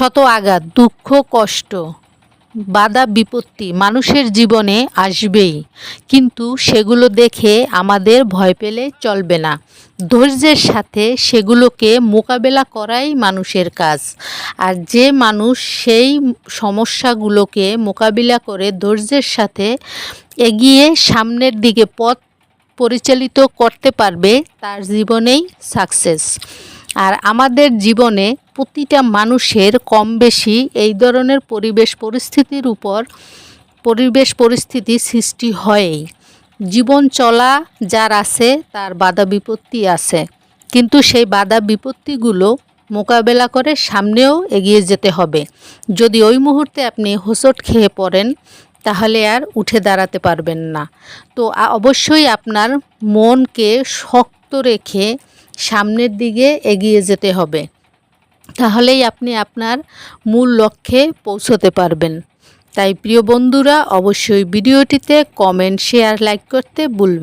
শত আঘাত, দুঃখ, কষ্ট, বাধা, বিপত্তি মানুষের জীবনে আসবেই। কিন্তু সেগুলো দেখে আমাদের ভয় পেলে চলবে না। ধৈর্যের সাথে সেগুলোকে মোকাবেলা করাই মানুষের কাজ। আর যে মানুষ সেই সমস্যাগুলোকে মোকাবিলা করে ধৈর্যের সাথে এগিয়ে সামনের দিকে পথ পরিচালিত করতে পারবে, তার জীবনেই সাকসেস। আর আমাদের জীবনে প্রতিটা মানুষের কম বেশি এই ধরনের পরিবেশ পরিস্থিতির উপর পরিবেশ পরিস্থিতি সৃষ্টি হয়ই। জীবন চলা যার আছে, তার বাধা বিপত্তি আছে। কিন্তু সেই বাধা বিপত্তিগুলো মোকাবেলা করে সামনেও এগিয়ে যেতে হবে। যদি ওই মুহূর্তে আপনি হোঁচট খেয়ে পড়েন, তাহলে আর উঠে দাঁড়াতে পারবেন না। তো অবশ্যই আপনার মনকে শক্ত রেখে সামনের দিকে এগিয়ে যেতে হবে। তাহলেই আপনি আপনার মূল লক্ষ্যে পৌঁছতে পারবেন। তাই প্রিয় বন্ধুরা, অবশ্যই ভিডিওটিতে কমেন্ট শেয়ার লাইক করতে ভুলবেন